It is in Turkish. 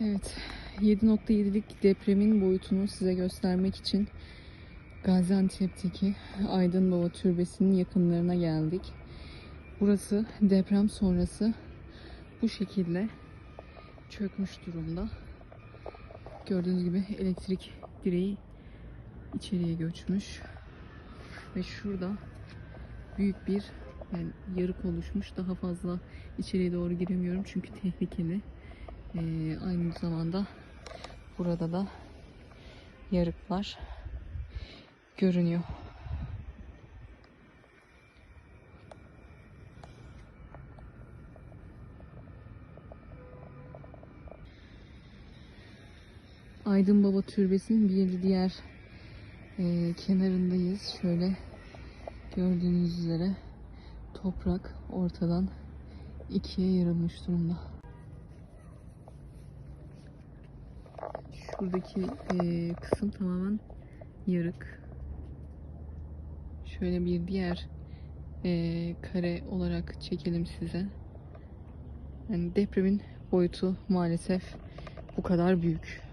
Evet, 7.7'lik depremin boyutunu size göstermek için Gaziantep'teki Aydın Baba Türbesi'nin yakınlarına geldik. Burası deprem sonrası bu şekilde çökmüş durumda. Gördüğünüz gibi elektrik direği içeriye göçmüş. Ve şurada büyük bir yani yarık oluşmuş. Daha fazla içeriye doğru giremiyorum çünkü tehlikeli. Ee, aynı zamanda burada da yarıklar görünüyor. Aydın Baba Türbesi'nin bir diğer e, kenarındayız. Şöyle gördüğünüz üzere toprak ortadan ikiye yarılmış durumda. Şuradaki e, kısım tamamen yarık. Şöyle bir diğer e, kare olarak çekelim size. Yani depremin boyutu maalesef bu kadar büyük.